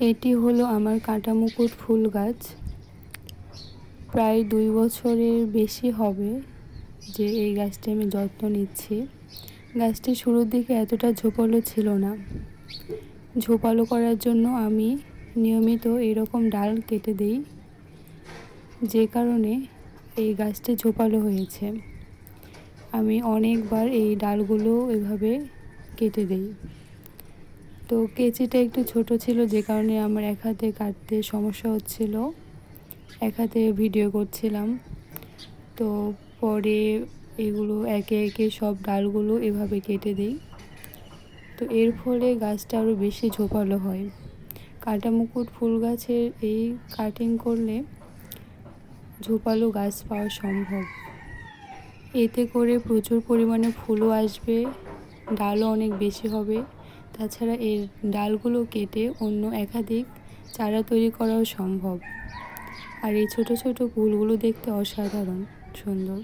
এটি হলো আমার কাঁটামুকুট ফুল গাছ। প্রায় দুই বছরের বেশি হবে যে এই গাছটি আমি যত্ন নিচ্ছি। গাছটি শুরুর দিকে এতটা ঝোপালো ছিল না। ঝোপালো করার জন্য আমি নিয়মিত এরকম ডাল কেটে দিই, যে কারণে এই গাছটি ঝোপালো হয়েছে। আমি অনেকবার এই ডালগুলো এভাবে কেটে দিই। তো কেচিটা একটু ছোট ছিল, যে কারণে আমার এক হাতে কাটতে সমস্যা হচ্ছিল। এক হাতে ভিডিও করছিলাম। তো পরে এগুলো একে একে সব ডালগুলো এভাবে কেটে দিই। তো এর ফলে গাছটা আরও বেশি ঝোপালো হয়। কাটা মুকুট ফুল গাছের এই কাটিং করলে ঝোপালো গাছ পাওয়া সম্ভব। এতে করে প্রচুর পরিমাণে ফুলও আসবে, ডালও অনেক বেশি হবে। তাছাড়া এর ডালগুলো কেটে অন্য একাধিক চারা তৈরি করাও সম্ভব। আর এই ছোট ছোট ফুলগুলো দেখতে অসাধারণ, সুন্দর।